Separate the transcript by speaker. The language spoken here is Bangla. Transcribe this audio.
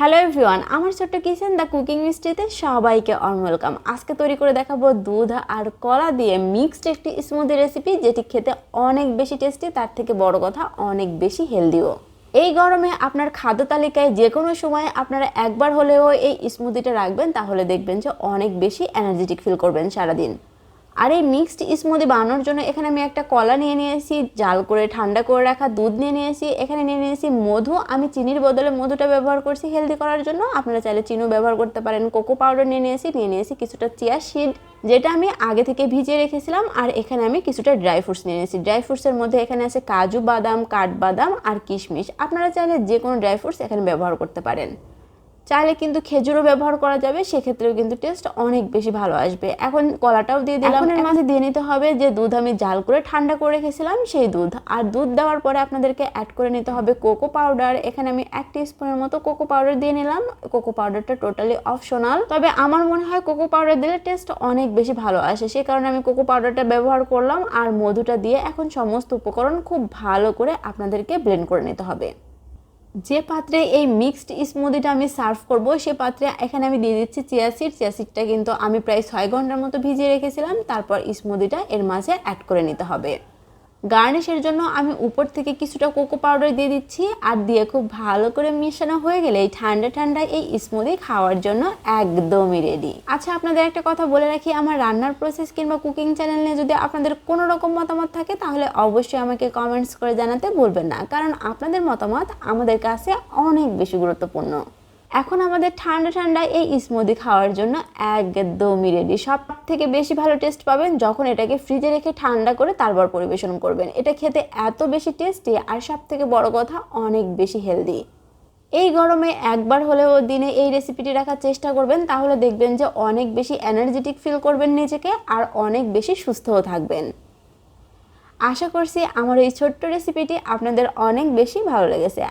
Speaker 1: হ্যালো এভরিওয়ান আমার ছোট্ট কিচেন দ্য কুকিং মিস্ট্রিতে সবাইকে অন ওয়েলকাম আজকে তৈরি করে দেখাবো দুধ আর কলা দিয়ে মিক্সড একটি স্মুদি রেসিপি যেটি খেতে অনেক বেশি টেস্টি তার থেকে বড় কথা অনেক বেশি হেলদিও এই গরমে আপনার খাদ্য তালিকায় যে কোনো সময় আপনারা একবার হলেও এই স্মুদিটা রাখবেন, তাহলে দেখবেন যে অনেক বেশি এনার্জেটিক ফিল করবেন সারাদিন। আর এই মিক্সড স্মুদি বানানোর জন্য এখানে আমি একটা কলা নিয়ে নিয়েছি, জাল করে, ঠান্ডা করে রাখা দুধ নিয়ে নিয়েছি। এখানে নিয়ে নিয়েছি মধু। আমি চিনির বদলে মধুটা ব্যবহার করছি হেলদি করার জন্য। আপনারা চাইলে চিনিও ব্যবহার করতে পারেন। কোকো পাউডার নিয়ে নিয়েছি নিয়ে নিয়েছি কিছুটা চিয়া সিড যেটা আমি আগে থেকে ভিজিয়ে রেখেছিলাম। আর এখানে আমি কিছুটা ড্রাই ফ্রুটস নিয়ে নিয়েছি। ড্রাই ফ্রুটসের মধ্যে এখানে আছে কাজু বাদাম, কাঠবাদাম আর কিশমিশ। আপনারা চাইলে যে কোনো ড্রাই ফ্রুটস এখানে ব্যবহার করতে পারেন। চাইলে কিন্তু খেজুরও ব্যবহার করা যাবে সেক্ষেত্রেও কিন্তু টেস্ট অনেক বেশি ভালো আসবে। এখন কলাটাও দিয়ে দিলাম। এর মাঝে দিয়ে নিতে হবে যে দুধ আমি জাল করে ঠান্ডা করে রেখেছিলাম সেই দুধ। আর দুধ দেওয়ার পরে আপনাদেরকে অ্যাড করে নিতে হবে কোকো পাউডার এখানে আমি এক স্পুনের মতো কোকো পাউডার দিয়ে নিলাম। কোকো পাউডারটা টোটালি অপশনাল তবে আমার মনে হয় কোকো পাউডার দিলে টেস্ট অনেক বেশি ভালো আসে। সেই কারণে আমি কোকো পাউডারটা ব্যবহার করলাম। আর মধুটা দিয়ে এখন সমস্ত উপকরণ খুব ভালো করে আপনাদেরকে ব্লেন্ড করে নিতে হবে। যে পাত্রে এই মিক্সড স্মুদিটা আমি সার্ভ করব, সে পাত্রে এখানে আমি দিয়ে দিচ্ছি চিয়া সিড চিয়া সিডটা কিন্তু আমি প্রায় ছয় ঘণ্টার মতো ভিজিয়ে রেখেছিলাম। তারপর স্মুদিটা এর মাঝে অ্যাড করে নিতে হবে। গার্নিশের জন্য আমি উপর থেকে কিছুটা কোকো পাউডার দিয়ে দিচ্ছি আর দিয়ে খুব ভালো করে মেশানো হয়ে গেলে এই ঠান্ডা ঠান্ডা এই স্মুদি খাওয়ার জন্য একদমই রেডি আচ্ছা আপনাদের একটা কথা বলে রাখি, আমার রান্নার প্রসেস কিংবা কুকিং চ্যানেল নিয়ে যদি আপনাদের কোনো রকম মতামত থাকে, তাহলে অবশ্যই আমাকে কমেন্টস করে জানাতে ভুলবেন না, কারণ আপনাদের মতামত আমাদের কাছে অনেক বেশি গুরুত্বপূর্ণ। এখন আমাদের ঠান্ডা ঠান্ডা এই স্মুদি খাওয়ার জন্য একদমই রেডি সব থেকে বেশি ভালো টেস্ট পাবেন যখন এটাকে ফ্রিজে রেখে ঠান্ডা করে তারপর পরিবেশন করবেন। এটা খেতে এত বেশি টেস্টি আর সব থেকে বড় কথা অনেক বেশি হেলদি এই গরমে একবার হলেও দিনে এই রেসিপিটি রাখার চেষ্টা করবেন, তাহলে দেখবেন যে অনেক বেশি এনার্জেটিক ফিল করবেন নিজেকে আর অনেক বেশি সুস্থও থাকবেন। আশা করছি আমার এই ছোট্ট রেসিপিটি আপনাদের অনেক বেশি ভালো লেগেছে।